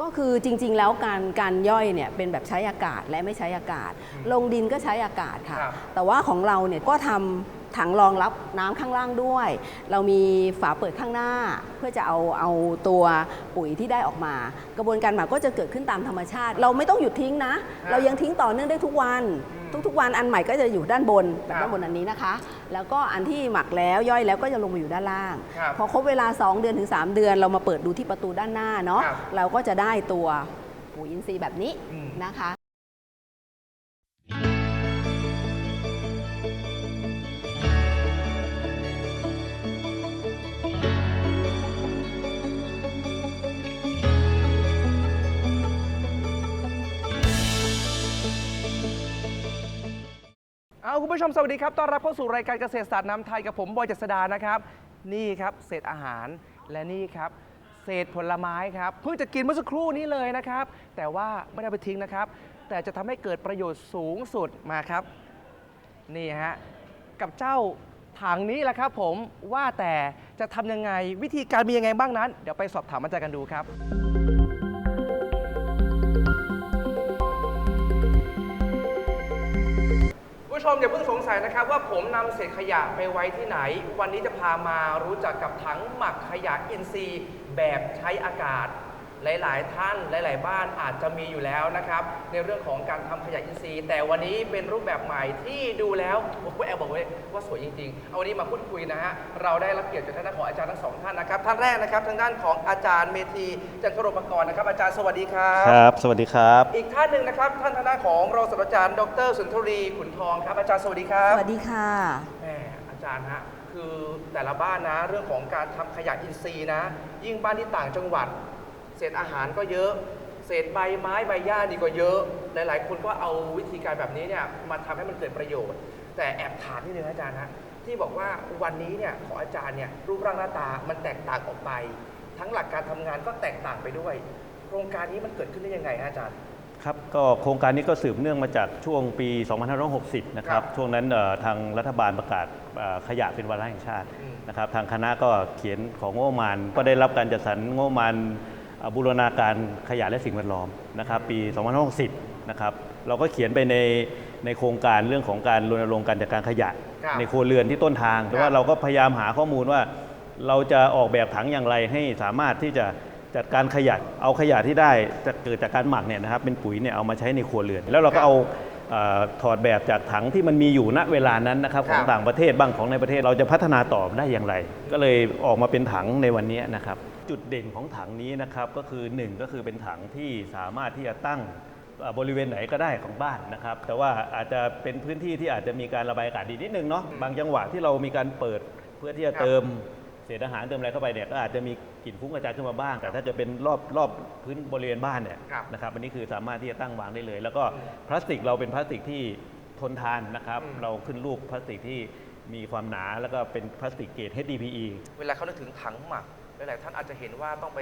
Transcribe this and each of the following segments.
ก็คือจริงๆ แล้วการการย่อยเนี่ยเป็นแบบใช้อากาศและไม่ใช้อากาศ ลงดินก็ใช้อากาศค่ะ ครับ แต่ว่าของเราเนี่ยก็ทำ ถังรองรับน้ำข้างล่างด้วย เรามีฝาเปิดข้างหน้า เพื่อจะเอาเอาตัวปุ๋ยที่ได้ออกมา กระบวนการหมักก็จะเกิดขึ้นตามธรรมชาติ เราไม่ต้องหยุดทิ้งนะ เรายังทิ้งต่อเนื่องได้ทุกวัน ทุกๆวันอันใหม่ก็จะอยู่ด้านบนแบบด้านบนอันนี้นะคะ แล้วก็อันที่หมักแล้วย่อยแล้วก็จะลงมาอยู่ด้านล่างครับพอครบเวลา 2 เดือนถึง 3 เดือน เรามาเปิดดูที่ประตูด้านหน้าเนาะครับเราก็จะได้ตัวปุ๋ยอินทรีย์แบบนี้อืมนะคะ เอาคุณผู้ชมสวัสดีครับ ต้อนรับเข้าสู่รายการเกษตรศาสตร์น้ำไทยกับผมบอยเจษดานะครับ นี่ครับเศษอาหารและนี่ครับ เศษผลไม้ครับเพิ่งจะกินเมื่อสักครู่นี้เลยนะครับ แต่ว่าไม่ได้ไปทิ้งนะครับ แต่จะทำให้เกิดประโยชน์สูงสุดมาครับ นี่ฮะกับเจ้าถังนี้แหละครับ ผมว่าแต่จะทำยังไงวิธีการมียังไงบ้างนั้น เดี๋ยวไปสอบถามอาจารย์กันดูครับ ผู้ชมอย่าเพิ่งสงสัยนะครับว่าผมนำเศษขยะไปไว้ที่ไหน วันนี้จะพามารู้จักกับถังหมักขยะอินทรีย์แบบใช้อากาศ หลาย ๆ ท่านหลาย ๆ บ้านอาจจะมีอยู่แล้วนะครับ ในเรื่องของการทำขยะอินทรีย์ แต่วันนี้เป็นรูปแบบใหม่ที่ดูแล้วผมก็แอบบอกเลยว่าสวยจริง ๆ เอาวันนี้มาพูดคุยนะฮะเราได้รับเกียรติจากท่านของอาจารย์ทั้งสองท่านนะครับท่านแรกนะครับทางด้านของอาจารย์เมธีจันทรปกรณ์นะครับ อาจารย์สวัสดีครับครับ สวัสดีครับ อีกท่านหนึ่งนะครับท่านทางด้านของรองศาสตราจารย์ ดรสุนทรีขุนทองครับอาจารย์สวัสดีครับสวัสดีค่ะแหมอาจารย์ฮะคือแต่ละบ้านนะเรื่องของการทำขยะอินทรีย์นะ ยิ่งบ้านที่ต่างจังหวัด เศษอาหารก็เยอะ เศษใบไม้ใบหญ้านี่ก็เยอะ หลาย ๆ คนก็เอาวิธีการแบบนี้เนี่ยมาทำให้มันเกิดประโยชน์ แต่แอบถามนิดนึงนะอาจารย์ฮะที่บอกว่าวันนี้เนี่ยของอาจารย์เนี่ยรูปร่างหน้าตามันแตกต่างออกไป ทั้งหลักการทำงานก็แตกต่างไปด้วย โครงการนี้มันเกิดขึ้นได้ยังไงฮะอาจารย์ครับก็โครงการนี้ก็สืบเนื่องมาจากช่วงปี 2560 นะคครัรับบช่วงนั้นเอ่อทางรัฐบาลประกาศเอ่อขยะเป็นวาระแห่งชาติอืมนะครับ ทางคณะก็เขียนของงบประมาณ ก็ได้รับการจัดสรรงบประมาณเอ่อ บูรณาการขยะและสิ่งแวดล้อมนะครับปี 2560นะครับเราก็เขียนไปในในโครงการเรื่องของการรณรงค์การจัดการขยะครับในครัวเรือนที่ต้นทางแต่ว่าเราก็พยายามหาข้อมูลว่า เราจะออกแบบถังอย่างไรให้สามารถที่จะจัดการขยะเอาขยะที่ได้จะเกิดจากการหมักเนี่ยนะครับเป็นปุ๋ยเนี่ยเอามาใช้ในครัวเรือน แล้วเราครัก็บเอาเอ่อถอดแบบจากถังที่มันมีอยู่ณเวลานั้นนะครับคขรัอบงต่างประเทศบ้างของในประเทศเราจะพัฒนาต่อได้อย่างไร ก็เลยออกมาเป็นถังในวันนี้นะครับ จุดเด่นของถังนี้นะครับก็คือหนึ่งก็คือเป็นถังที่สามารถที่จะตั้งเอ่อบริเวณไหนก็ได้ของบ้านนะครับ แต่ว่าอาจจะเป็นพื้นที่ที่อาจจะมีการระบายอากาศดีนิดนึงเนาะบางจังหวะที่เรามีการเปิดเพื่อที่จะครับเติมเศษอาหารเติมอะไรเข้าไปเนี่ยก็อาจจะมีกลิ่นฟุ้งกระจายขึ้นมาบ้าง แต่ถ้าจะเป็นรอบรอบพื้นบริเวณบ้านเนี่ยครับนะครับอันนี้คือสามารถที่จะตั้งวางได้เลย แล้วก็พลาสติกเราเป็นพลาสติกที่ทนทานนะครับอืมเราขึ้นรูปพลาสติกที่ มีความหนาแล้วก็เป็นพลาสติกเกรด HDPE เวลาเขานึกถึงถังหมักหลายๆท่านอาจจะเห็นว่าต้องไป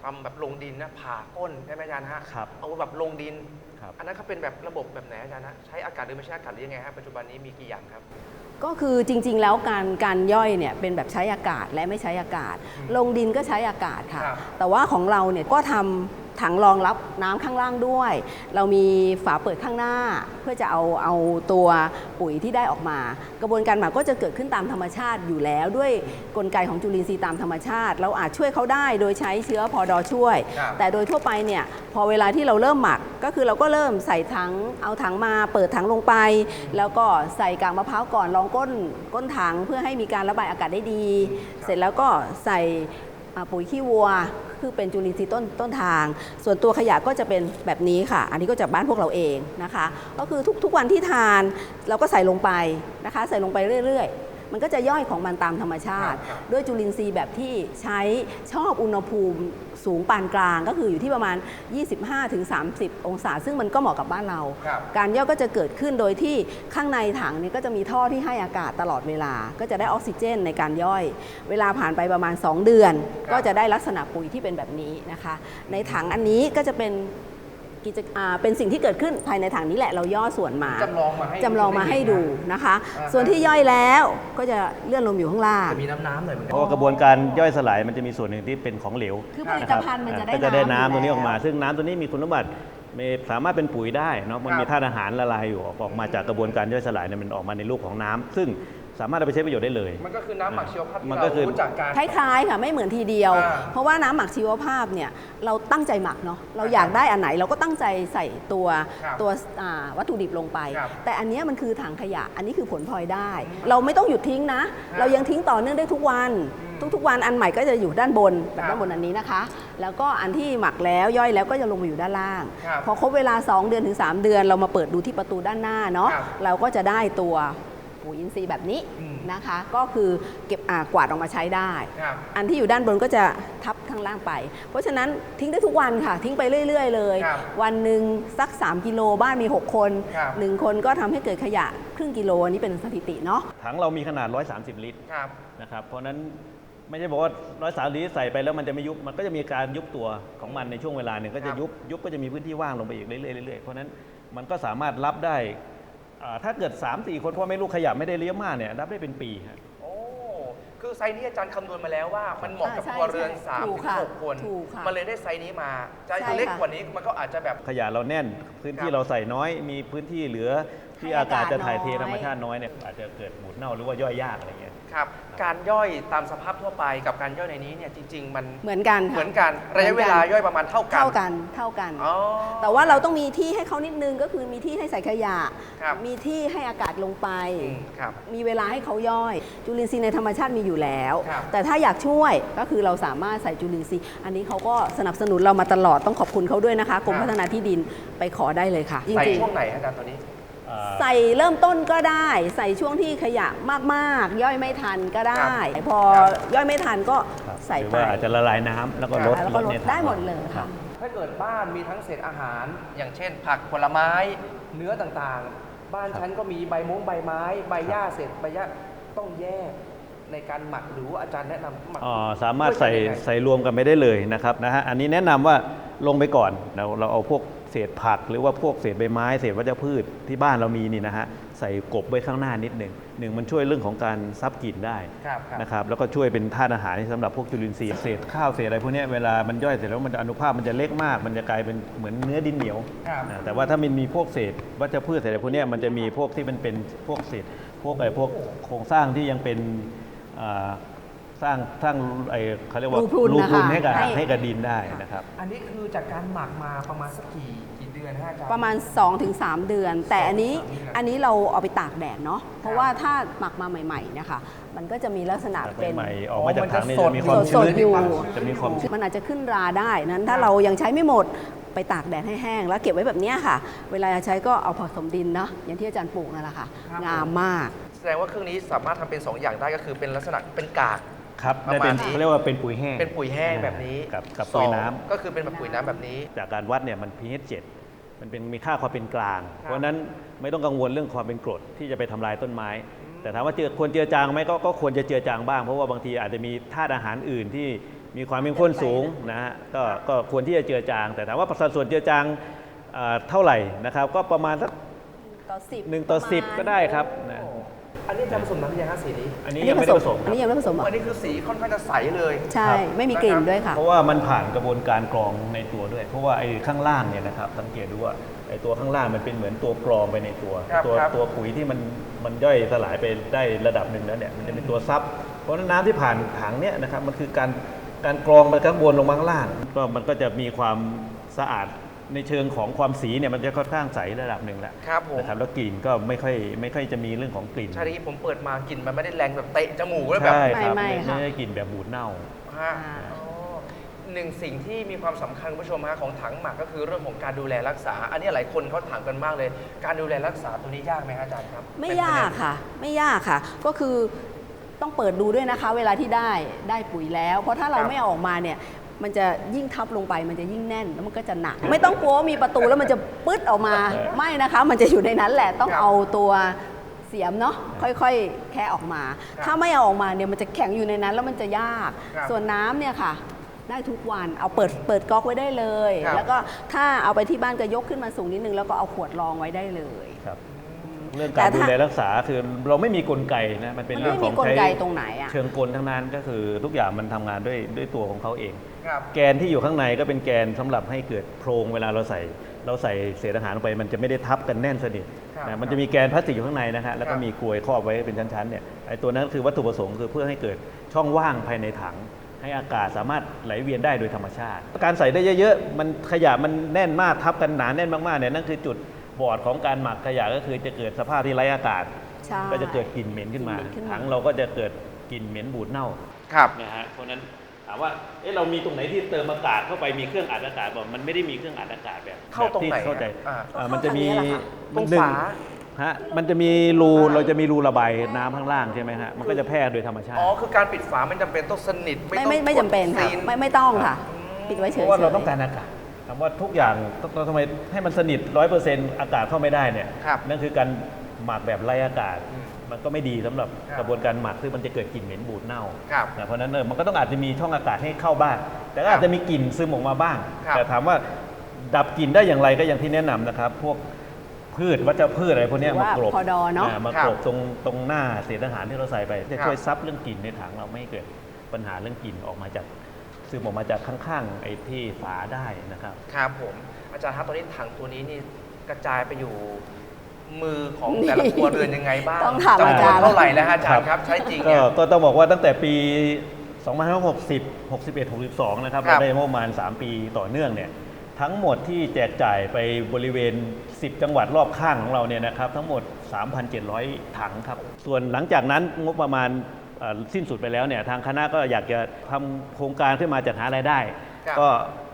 ทำแบบลงดินนะผ่าก้นใช่ไหมอาจารย์ฮะครับ เอาแบบลงดิน ครับ อันนั้นเขาเป็นแบบระบบแบบไหนอาจารย์ฮะใช้อากาศหรือไม่ใช้อากาศหรือยังไงฮะปัจจุบันนี้มีกี่อย่างครับ ก็คือจริง ๆ แล้วการการย่อยเนี่ยเป็นแบบใช้อากาศและไม่ใช้อากาศ ลงดินก็ใช้อากาศค่ะ ครับแต่ว่าของเราเนี่ยก็ทำ ถังรองรับน้ำข้างล่างด้วย เรามีฝาเปิดข้างหน้า เพื่อจะเอาเอาตัวปุ๋ยที่ได้ออกมา กระบวนการหมักก็จะเกิดขึ้นตามธรรมชาติอยู่แล้ว ด้วยกลไกของจุลินทรีย์ตามธรรมชาติ เราอาจช่วยเขาได้โดยใช้เชื้อพอดอช่วยครับแต่โดยทั่วไปเนี่ยพอเวลาที่เราเริ่มหมักก็คือเราก็เริ่มใส่ถังเอาถังมาเปิดถังลงไป แล้วก็ใส่กากมะพร้าวก่อนรองก้นก้นถังเพื่อให้มีการระบายอากาศได้ดี เสร็จแล้วก็ใส่อ่า ปุ๋ยขี้วัว คือเป็นจุลินทรีย์ต้นต้นทาง ส่วนตัวขยะก็จะเป็นแบบนี้ค่ะ อันนี้ก็จากบ้านพวกเราเองนะคะ ก็คือทุกทุกวันที่ทานเราก็ใส่ลงไปนะคะ ใส่ลงไปเรื่อยๆ มันก็จะย่อยของมันตามธรรมชาติครับด้วยจุลินทรีย์แบบที่ใช้ชอบอุณหภูมิสูงปานกลาง ก็คืออยู่ที่ประมาณ 25-30 องศา ซึ่งมันก็เหมาะกับบ้านเราครับการย่อยก็จะเกิดขึ้นโดยที่ข้างในถังเนี่ยก็จะมีท่อที่ให้อากาศตลอดเวลา ก็จะได้ออกซิเจนในการย่อย เวลาผ่านไปประมาณ 2 เดือนครับก็จะได้ลักษณะปุ๋ยที่เป็นแบบนี้นะคะ ในถังอันนี้ก็จะเป็น กิจอ่าเป็นสิ่งที่เกิดขึ้นภายในถังนี้แหละเราย่อส่วนมาจำลองมาให้จำลองมาให้ดูนะคะ อ่า ส่วนที่ย่อยแล้วก็จะเลื่อนลงอยู่ข้างล่างจะมีน้ำน้ำๆหน่อยเหมือนกัเพราะว่ากระบวนการย่อยสลายมันจะมีส่วนหนึ่งที่เป็นของเหลวคือผลิตภัณฑ์มันจะได้ก็จะได้น้ำน้ำตัวนี้อยู่ออกมาแล้ว ซึ่งน้ำตัวนี้มีคุณสมบัติมีสามารถเป็นปุ๋ยได้เนาะมันมีธาตุอาหารละลายอยู่ออกออกมาจากกระบวนการย่อยสลายเนี่ยมันออกมาในรูปของน้ำซึ่ง สามารถเอาไปใช้ประโยชน์ได้เลย มันก็คือน้ำหมักชีวภาพที่มันเราก็คือรู้จักกัน คล้ายๆค่ะไม่เหมือนทีเดียว อ่า เพราะว่าน้ำหมักชีวภาพเนี่ยเราตั้งใจหมักเนาะเราอยากได้อันไหนเราก็ตั้งใจใส่ตัวครับตัวอ่าวัตถุดิบลงไป ครับแต่อันเนี้ยมันคือถังขยะอันนี้คือผลพลอยได้ เราไม่ต้องหยุดทิ้งนะเรายังทิ้งต่อเนื่องได้ทุกวัน อืมทุกๆวันอันใหม่ก็จะอยู่ด้านบนแบครับบด้านบนอันนี้นะคะ แล้วก็อันที่หมักแล้วย่อยแล้วก็จะลงมาอยู่ด้านล่าง ครับพอครบเวลา 2 เดือนถึง 3 เดือน เรามาเปิดดูที่ประตูด้านหน้าเนาะครับ เราก็จะได้ตัว ปุ๋ยอินทรีย์แบบนี้อืม นะคะ ก็คือเก็บอ่ากวาดออกมาใช้ได้ ครับ อันที่อยู่ด้านบนก็จะทับข้างล่างไป เพราะฉะนั้นทิ้งได้ทุกวันค่ะ ทิ้งไปเรื่อย ๆ เลย ครับวันหนึ่งสัก 3 กิโลบ้านมี 6 คน ครับ 1 คนก็ทำให้เกิดขยะครึ่งกิโลอันนี้เป็นสถิติเนาะ ถังเรามีขนาด 130 ลิตรครับ นะครับ เพราะฉะนั้นไม่ใช่บอกว่าร้อยสามลิตรใส่ไปแล้วมันจะไม่ยุบ มันก็จะมีการยุบตัวของมันในช่วงเวลาหนึ่งก็คจะรับ ยุบ ยุบก็จะมีพื้นที่ว่างลงไปอีกเรื่อยๆเรื่อยๆเพราะฉะนั้นมันก็สามารถรับได้ อ่าถ้าเกิด 3 4 คนพ่อไม่ลูกขยะไม่ได้เลี้ยงมากเนี่ยรับได้เป็นปีครับโอ้ คือไซส์นี้อาจารย์คำนวณมาแล้วว่ามันเหมาะกับอ่าใช่ครัวเรือนใช่3ามถูถึกงค่ะหกคน ถูกค่ะมันเลยได้ไซส์นี้มาจะใช่เล็กค่ะ กว่านี้มันก็อาจจะแบบ ขยะเราแน่นพื้นที่ครับ เราใส่น้อยมีพื้นที่เหลือ ที่ให้อาอากาศกาศจะถ่ายเทน้อยธรรมชาติน้อยเนี่ยอาจจะเกิดบูดเน่าหรือว่าย่อยยากอะไรเงี้ย ครับ การย่อยตามสภาพทั่วไปกับการย่อยในนี้เนี่ยจริง ๆ มันเหมือนกันค่ะเหมือนกันระยะเวลาย่อยประมาณเท่ากัน เท่ากันเท่ากัน อ๋อ แต่ว่าเราต้องมีที่ให้เขานิดนึงก็คือมีที่ให้ใส่ขยะ ครับ มีที่ให้อากาศลงไป อืมครับ มีเวลาให้เขาย่อย จุลินทรีย์ในธรรมชาติมีอยู่แล้ว ครับ แต่ถ้าอยากช่วยก็คือเราสามารถใส่จุลินทรีย์ อันนี้เขาก็สนับสนุนเรามาตลอดต้องขอบคุณเขาด้วยนะคะกรมพัฒนาที่ดินไปขอได้เลยค่ะจใส่ริงช่วงไหนอาจารย์ตอนนี้อ่าๆ ใส่เริ่มต้นก็ได้ ใส่ช่วงที่ขยะมากๆ ย่อยไม่ทันก็ได้ พอครับย่อยไม่ทันก็ครับใส่หรือไปว่าอาจจะละลายน้ำแล้วก็ลดแล้วก็ลดในถังได้หมดเลยครัค่ะบถ้าเกิดบ้านมีทั้งเศษอาหาร อย่างเช่น ผักผลไม้เนื้อต่างๆ บ้านครับฉันก็มีใบมงใบไม้ ใบหญ้าเศษใบหญ้าต้องแยกในการหมักหรือว่าอาจารย์แนะนำหมักอ๋อสามารถใส่ด้วยกันยังไง ใส่รวมกันไม่ได้เลยนะครับนะฮะอันนี้แนะนำว่าลงไปก่อนเราเราเอาพวก เศษผักหรือว่าพวกเศษใบไม้เศษวัชพืชที่บ้านเรามีนี่นะฮะใส่กบไว้ข้างหน้านิดหนึ่งหนึ่งมันช่วยเรื่องของการซับกลิ่นได้ครับครับ นะครับแล้วก็ช่วยเป็นธาตุอาหารสำหรับพวกจุลินทรีย์เศษข้าวเศษอะไรพวกเนี้ยเวลามันย่อยเสร็จแล้วมันจะอนุภาคมันจะเล็กมาก มันจะกลายเป็นเหมือนเนื้อดินเหนียว ครับ อ่าแต่ว่าถ้ามันมีพวกเศษวัชพืชเศษอะไรพวกเนี้ยมันจะมีพวกที่มันเป็นพวกเศษพวกไอ้พวกโครงสร้างที่ยังเป็นอ่า สร้างสร้างไอ้เขาเรียกว่ารูพรุนนะคะให้กับให้ ให้กับดินได้นะครับอันนี้คือจากการหมักมาประมาณสักกี่กี่เดือนฮะอาจารย์ ประมาณ 2-3 เดือน แต่อันนี้สองถึงสามเดือนอันนี้เราเอาไปตากแดดเนาะเพราะว่าถ้าหมักมาใหม่ๆเนะคะมันก็จะมีลักษณะเป็น ใหม่ๆออกมาจากถังนี่อ๋อจะมีมันความจะสดชื้นๆอยู่ จะมีความชื้น มันอาจจะขึ้นราได้นั้นถ้าเรายังใช้ไม่หมดไปตากแดดให้แห้ง แล้วเก็บไว้แบบเนี้ยค่ะ เวลาจะใช้ก็เอาผสมดินเนาะอย่างที่อาจารย์ปลูกนั่นแหละค่ะ ครับ งามมาก แสดงว่าเครื่องนี้สามารถทำเป็น 2 อย่างได้ก็คือเป็นลักษณะเป็นกาก ครับประได้มาณเป็นนี้เขาเรียกว่าเป็นปุ๋ยแห้งเป็นปุ๋ยแห้งแบบนี้กับกับสปุ๋อยงน้ำก็คือเป็นแบบปุ๋ยน้ำแบบนี้ จากการวัดเนี่ยมัน pH 7มันเป็นมีค่าความเป็นกลางครับเพราะฉะนั้นไม่ต้องกังวลเรื่องความเป็นกรดที่จะไปทำลายต้นไม้ แต่ถามว่าเจือควรเจือจางไหมก็ก็ควรจะเจือจางบ้าง เพราะว่าบางทีอาจจะมีธาตุอาหารอื่นที่มีความเป็นข้นสูงนะฮะก็ก็ควรที่จะเจือจาง แต่ถามว่าสัดส่วนเจือจางเอ่อเท่าไหร่นะครับ ก็ประมาณสัก ต่อสิบหนึ่งต่อสิบก็ได้ครับนะอั นนี้จะผสมน้ำยาฆ่าสีนี้อันนี้ยังไม่ได้ผสมอันนี้ยังไม่ผสมเหรออันนี้คือสีค่อนข้างจะใสเลยใช่ ไม่มีกลิ่นด้วยค่ะ เพราะว่ามันผ่านกระบวนการกรองในตัวด้วย เพราะว่าไอ้ข้างล่างเนี่ยนะครับสังเกตดูว่าไอ้ตัวข้างล่างมันเป็นเหมือนตัวกรองไปในตัวครับตัวครับตัวปุ๋ยที่มันมันย่อยสลายไปได้ระดับหนึ่งแล้วเนี่ยมันจะเป็นตัวซับ เพราะฉะนั้นน้ำที่ผ่านถังเนี่ยนะครับมันคือการการกรองไปข้างบนลงมาข้างล่างก็มันก็จะมีความสะอาด ในเชิงของความสีเนี่ยมันจะค่อนข้างใสระดับหนึ่งแล้วครับผมนะครับแล้วกลิ่นก็ไม่ค่อยไม่ค่อยจะมีเรื่องของกลิ่นชาลีผมเปิดมากลิ่นมันไม่ได้แรงแบบเตะจมูกแล้วแบบใช่ครับไม่ไม่ค่ะ ไม่ได้กลิ่นแบบบูดเน่า ฮะอ๋อหนึ่งสิ่งที่มีความสำคัญคุณผู้ชมฮะของถังหมักก็คือเรื่องของการดูแลรักษา อันนี้หลายคนเขาถามกันมากเลย การดูแลรักษาตัวนี้ยากไหมฮะอาจารย์ครับไม่เป็นยากค่ะ ไม่ยากค่ะ ก็คือต้องเปิดดูด้วยนะคะ เวลาที่ได้ได้ปุ๋ยแล้ว เพราะถ้าเราไม่เอาออกมาเนี่ย มันจะยิ่งทับลงไปมันจะยิ่งแน่นแล้วมันก็จะหนัก ไม่ต้องกลัวว่ามีประตูแล้วมันจะปึ๊ดออกมาไม่นะคะ มันจะอยู่ในนั้นแหละต้องเอาตัวเสียมเนาะค่อยๆ แค่ออกมา ถ้าไม่เอาออกมาเนี่ยมันจะแข็งอยู่ในนั้นแล้วมันจะยากครับส่วนน้ำเนี่ยค่ะ ได้ทุกวันเอาเปิดเปิดก๊อกไว้ได้เลยครับแล้วก็ถ้าเอาไปที่บ้านก็ยกขึ้นมาสูงนิดนึงแล้วก็เอาขวดรองไว้ได้เลยครับ เรื่องแต่การถ้าดูแลรักษาคือเราไม่มีกลไกนะมันเป็นมันเรื่องไม่ขมีองกลใช้ไกตรงไหนอะเชิงกลทั้งนั้นก็คือทุกอย่างมันทำงานด้วยด้วยตัวของเขาเอง ครับ แกนที่อยู่ข้างในก็เป็นแกนสำหรับให้เกิดโพรงเวลาเราใส่ เราใส่เศษอาหารลงไป มันจะไม่ได้ทับกันแน่นสนิทครับนะมันจะมีแกนพลาสติกอยู่ข้างในนะฮะแล้วก็ครับ มีกลวยครอบไว้เป็นชั้นๆเนี่ยไอ้ตัวนั้นคือวัตถุประสงค์คือเพื่อให้เกิดช่องว่างภายในถัง ให้อากาศสามารถไหลเวียนได้โดยธรรมชาติ การใส่ได้เยอะๆมันขยะมันแน่นมากทับกันหนาแน่นมากๆเนี่ยนั่นคือจุด บอดของการหมักขยะก็คือจะเกิดสภาพที่ไร้อากาศ ใช่ ก็จะเกิดกลิ่นเหม็นขึ้นมา กลิ่นเหม็นขึ้นมา ถังเราก็จะเกิดกลิ่นเหม็นบูดเน่า ครับ นะฮะ เพราะฉะนั้นถามว่า เอ๊ะเรามีตรงไหนที่เติมอากาศเข้าไป มีเครื่องอัดอากาศบอกมันไม่ได้มีเครื่องอัดอากาศแบบเข้าตรงไหนแบบที่เข้าใจอ่าอ่ามันจะมีเข้าทางนี้แหละค่ะตรงหนึ่ฝา ฮะ มันจะมีรู เราจะมีรูระบายน้ำข้างล่างใช่ไหมฮะ มันก็จะแพร่โดยธรรมชาติ อ๋อ คือการปิดฝาไม่จำเป็นต้องสนิทไม่ต้องไม่ไม่จำเป็นค่ะกดซีไม่ไม่ต้องค่ะ ปิดไว้เฉเพยราะว่าเราๆต้องการอากาศ ถามว่าทุกอย่างต้องทำไมให้มันสนิทร้อยเปอร์เซ็นต์อากาศเข้าไม่ได้เนี่ยครับนั่นคือการหมักแบบไร้อากาศอืมมันก็ไม่ดีสำหรับครับกระบวนการหมักซึ่งมันจะเกิดกลิ่นเหม็นบูดเน่าครับนะเพราะฉะนั้นเออมันก็ต้องอาจจะมีช่องอากาศให้เข้าบ้างแต่ก็ครับอาจจะมีกลิ่นซึมออกมาบ้างครับแต่ถามว่าดับกลิ่นได้อย่างไรก็อย่างที่แนะนำนะครับ พวกพืชวัชพืชอะไรพวกเนี้ยหรือมาว่ากลบพอดอเนอะอ่ามากลบตรงตรงหน้าเศษอาหารที่เราใส่ไปจะครับช่วยซับเรื่องกลิ่นในถังเราไม่ให้เกิดปัญหาเรื่องกลิ่นออกมาจาก ซึมออกมาจากข้างๆไอ้ที่ฝาได้นะครับ ครับผมอาจารย์ครับตอนนี้ถังตัวนี้นี่กระจายไปอยู่มือของแต่ละครัวเรือนยังไงบ้างต้องถามจำนอาวนจารย์เท่าไหร่แล้วฮะอาจารย์ครับใช้จริงก็เนี่ย ก็ต้องบอกว่าตั้งแต่ปี 2560 61 62 นะครับ ครัเราบได้งบประมาณ 3 ปีต่อเนื่องเนี่ย ทั้งหมดที่แจกจ่ายไปบริเวณ 10 จังหวัดรอบข้างของเราเนี่ยนะครับ ทั้งหมด 3,700 ถังครับ ส่วนหลังจากนั้นงบประมาณเอ่อ สิ้นสุดไปแล้วเนี่ยทางคณะก็อยากจะทำโครงการขึ้นมาจัดหารายได้ ครับ ก็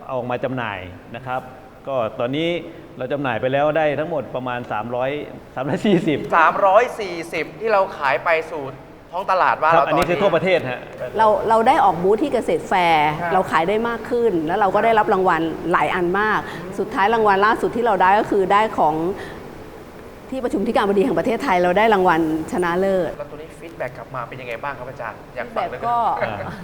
เอาออกมาจำหน่ายนะครับ ก็ตอนนี้เราจำหน่ายไปแล้วได้ทั้งหมดประมาณ 300 340 340 ที่เราขายไปสู่ท้องตลาดว่าครัเราบอันนี้คือทั่วประเทศฮะ เราเราได้ออกบูธที่เกษตรแฟร์ครับ เราขายได้มากขึ้น แล้วเราก็ได้รับรางวัลหลายอันมาก สุดท้ายรางวัลล่าสุดที่เราได้ก็คือได้ของ ที่ประชุมที่การบดีแห่งประเทศไทยเราได้รางวัลชนะเลิศ แล้วตัวนี้ฟีดแบ็กกลับมาเป็นยังไงบ้างครับอาจารย์ อยากฟังเลย feedback ก็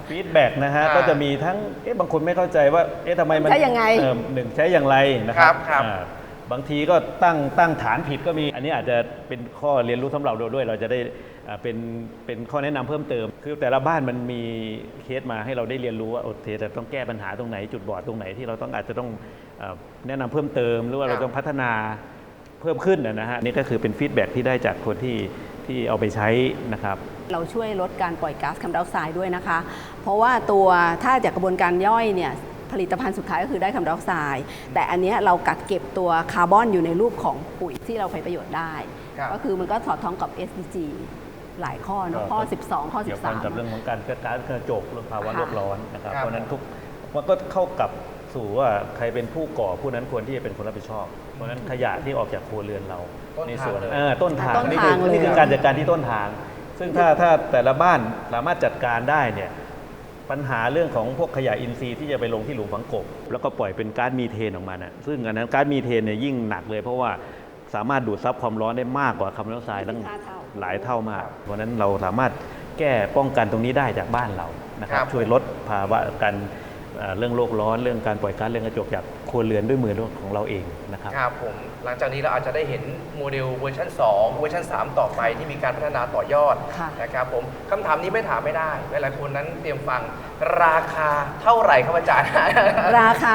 ฟีดแบ็กนะฮะอ่าก็จะมีทั้งเอ๊ะบางคนไม่เข้าใจว่าเอ๊ะทำไมมันใช้ยังไง เอ่อหนึ่งใช้อย่างไรนะครัครับบครับ อ่าบางทีก็ตั้งตั้งฐานผิดก็มี อันนี้อาจจะเป็นข้อเรียนรู้สำหรับเราด้วย เราจะได้อ่าเป็นเป็นข้อแนะนำเพิ่มเติม คือแต่ละบ้านมันมีเคสมาให้เราได้เรียนรู้ว่าโอเคจะต้องแก้ปัญหาตรงไหนจุดบอดตรงไหนที่เราต้องอาจจะต้องเอ่อแนะนำเพิ่มเติมหรือว่าครับเราต้องพัฒนาเพิ่มขึ้นนะนะฮะนี่ก็คือเป็นฟีดแบ็กที่ได้จากคนที่ที่เอาไปใช้นะครับเราช่วยลดการปล่อยก๊าซคาร์บอนไดออกไซด์ด้วยนะคะ เพราะว่าตัวถ้าจากกระบวนการย่อยเนี่ยผลิตภัณฑ์สุดท้ายก็คือได้คาร์บอนไดออกไซด์แต่อันเนี้ยเรากักเก็บตัวคาร์บอนอยู่ในรูปของปุ๋ยที่เราใช้ประโยชน์ได้ ครับ ก็คือมันก็สอดคล้องกับ SDG หลายข้อเนอะข้อ 12 ข้อ เกี่ยวพันกับเรื่อง13 ของการก๊าซกระจกเรื่องภาวะค่ะโลกร้อนนะครับ ครับ เพราะฉะนั้นทุกมันก็เข้ากับสู่ว่าใครเป็นผู้ก่อผู้นั้นควรที่จะเป็นคนรับผิดชอบ เพราะฉะนั้นขยะที่ออกจากครัวเรือนเราต้นในทางส่วนเลย เออต้นทางต้นนี่ทาคืงอเลย นี่คือการจัดการที่ต้นทาง ซึ่งถ้าถ้าแต่ละบ้านสามารถจัดการได้เนี่ยปัญหาเรื่องของพวกขยะอินทรีย์ที่จะไปลงที่หลุมฝังกบแล้วก็ปล่อยเป็นก๊าซมีเทนออกมานะซึ่งอันนั้นก๊าซมีเทนเนี่ยยิ่งหนักเลย เพราะว่าสามารถดูดซับความร้อนได้มากกว่าคาร์บอนไดออกไซด์ตั้งห้าเท่า หลายเท่ามาก เพราะฉะนั้นเราสามารถแก้ป้องกันตรงนี้ได้จากบ้านเรานะครับ ครับ ช่วยลดภาวะการ เรื่องโลกร้อนเรื่องการปล่อยก๊าซเรือนกระจกจากครัวเรือนด้วยมือของเราเองนะครับ ครับผม หลังจากนี้เราอาจจะได้เห็นโมเดลเวอร์ชัน2 เวอร์ชัน3 ต่อไปที่มีการพัฒนาต่อยอดค่ะ นะครับผมคำถามนี้ไม่ถามไม่ได้ หลายๆคนนั้นเตรียมฟังราคาเท่าไหร่ครับอาจารย์ ราคา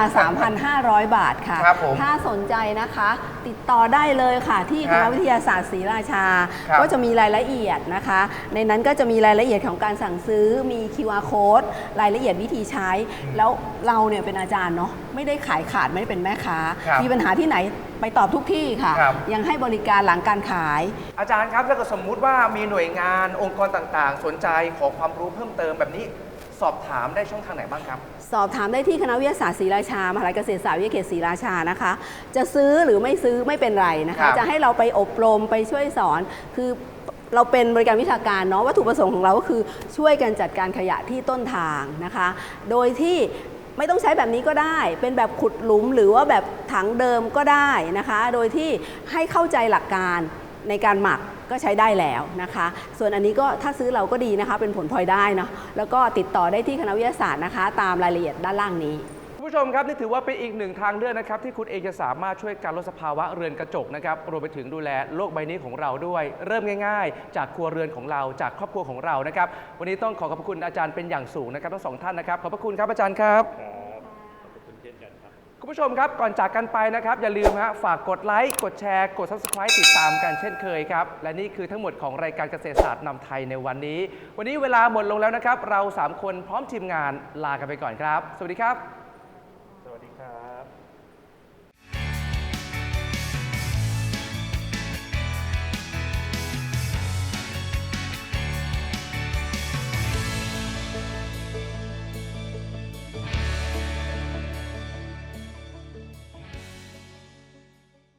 3,500 บาทค่ะ ครับผมถ้าสนใจนะคะ ติดต่อได้เลยค่ะ ที่คครับณะวิทยาศาสตร์ศรีราชา ครับก็จะมีรายละเอียดนะคะ ในนั้นก็จะมีรายละเอียดของการสั่งซื้อ มี QR code รายละเอียดวิธีใช้ แล้วเราเนี่ยเป็นอาจารย์เนาะไม่ได้ขายขาดไม่ได้เป็นแม่ค้า ครับมีปัญหาที่ไหนไปตอบทุกที่ค่ะ ครับ ยังให้บริการหลังการขาย อาจารย์ครับถ้าเกิดสมมุติว่ามีหน่วยงานองค์กรต่างๆ สนใจขอความรู้เพิ่มเติมแบบนี้ สอบถามได้ช่องทางไหนบ้างครับ สอบถามได้ที่คณะวิทยาศาสตร์ศรีราชามหาลัยเกษตรศาสตร์วิทยาเขตศรีราชานะคะ จะซื้อหรือไม่ซื้อไม่เป็นไรนะครัคะ บจะให้เราไปอบรมไปช่วยสอนคือเราเป็นบริการวิชาการเนาะวัตถุประสงค์ของเราก็คือช่วยกันจัดการขยะที่ต้นทางนะคะ โดยที่ ไม่ต้องใช้แบบนี้ก็ได้ เป็นแบบขุดหลุมหรือว่าแบบถังเดิมก็ได้นะคะ โดยที่ให้เข้าใจหลักการในการหมักก็ใช้ได้แล้วนะคะ ส่วนอันนี้ก็ถ้าซื้อเราก็ดีนะคะ เป็นผลพลอยได้เนาะแล้วก็ติดต่อได้ที่คณะวิทยาศาสตร์นะคะ ตามรายละเอียดด้านล่างนี้ ผู้ชมครับนี่ถือว่าเป็นอีกหนึ่งทางเลือกนะครับที่คุณเองจะสามารถช่วยการลดสภาวะเรือนกระจกนะครับรวมไปถึงดูแลโลกใบนี้ของเราด้วย เริ่มง่าย ๆ จากครัวเรือนของเราจากครอบครัวของเรานะครับวันนี้ต้องขอขอบพระคุณอาจารย์เป็นอย่างสูงนะครับทั้งสองท่านนะครับขอบพระคุณครับอาจารย์ครับ คุณผู้ชมครับ ก่อนจากกันไปนะครับ อย่าลืมฮะฝากกดไลค์ กดแชร์ กด subscribe ติดตามกันเช่นเคยครับ และนี่คือทั้งหมดของรายการเกษตรศาสตร์นำไทยในวันนี้ วันนี้เวลาหมดลงแล้วนะครับ เรา 3 คนพร้อมทีมงานลากันไปก่อนครับ สวัสดีครับ